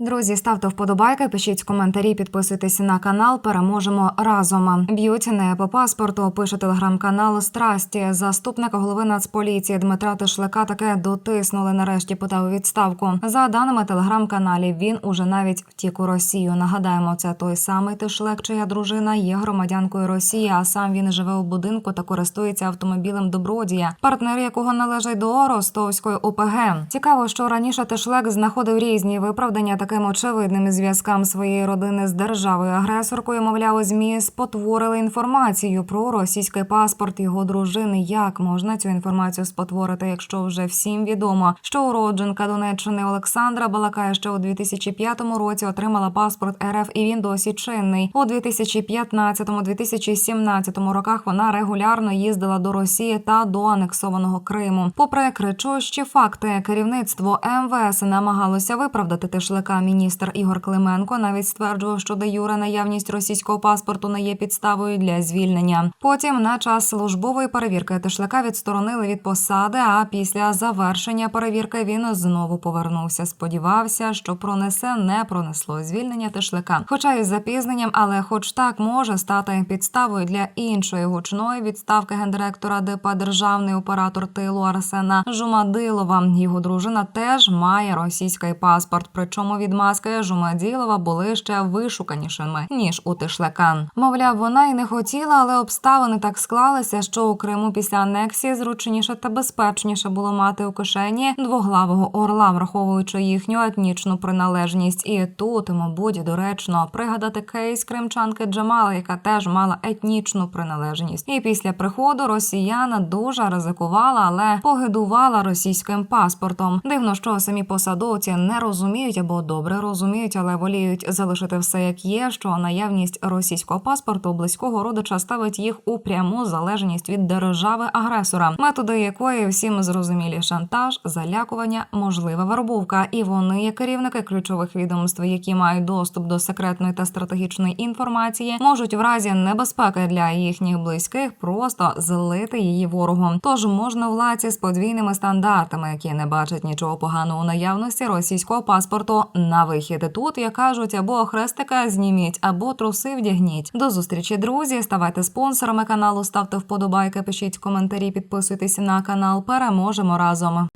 Друзі, ставте вподобайки, пишіть коментарі, підписуйтесь на канал. Переможемо разом. Б'ють не по паспорту. Пише телеграм-канал Страсті. Заступник голови Нацполіції Дмитра Тишлика таке дотиснули. Нарешті подав відставку. За даними телеграм-каналів, він уже навіть втік у Росію. Нагадаємо, це той самий Тишлек, чия дружина є громадянкою Росії, а сам він живе у будинку та користується автомобілем Добродія, партнер якого належить до Ростовської ОПГ. Цікаво, що раніше Тишлек знаходив різні виправдання таким очевидним зв'язкам своєї родини з державою агресоркою. Мовляв, змі спотворили інформацію про російський паспорт його дружини. Як можна цю інформацію спотворити, якщо вже всім відомо, що уродженка Донеччини Олександра Балакає ще у 2005 році отримала паспорт РФ, і він досі чинний. У 2015-2017 роках вона регулярно їздила до Росії та до анексованого Криму. Попри кричущі факти, керівництво МВС намагалося виправдати Тишлика. Міністр Ігор Клименко навіть стверджував, що де юре наявність російського паспорту не є підставою для звільнення. Потім на час службової перевірки Тишлика відсторонили від посади. А після завершення перевірки він знову повернувся. Сподівався, що пронесе не пронесло звільнення Тишлика. Хоча із запізненням, але хоч так може стати підставою для іншої гучної відставки гендиректора ДП державний оператор тилу Арсена Жумадилова. Його дружина теж має російський паспорт. Причому відмазки Жумаділова були ще вишуканішими ніж у Тишлика. Мовляв, вона й не хотіла, але обставини так склалися, що у Криму після анексії зручніше та безпечніше було мати у кишені двоглавого орла, враховуючи їхню етнічну приналежність. І тут, мабуть, доречно пригадати кейс кримчанки Джамала, яка теж мала етнічну приналежність. І після приходу росіяна дуже ризикувала, але погидувала російським паспортом. Дивно, що самі посадовці не розуміють або добре розуміють, але воліють залишити все як є. Що наявність російського паспорту близького родича ставить їх у пряму залежність від держави агресора, методи якої всім зрозумілі шантаж, залякування, можлива вербовка. І вони, як керівники ключових відомств, які мають доступ до секретної та стратегічної інформації, можуть в разі небезпеки для їхніх близьких просто злити її ворогу. Тож можна владці з подвійними стандартами, які не бачать нічого поганого у наявності російського паспорту на вихід. Тут як кажуть, або хрестика зніміть, або труси вдягніть. До зустрічі, друзі. Ставайте спонсорами каналу, ставте вподобайки, пишіть коментарі, підписуйтесь на канал. Переможемо разом.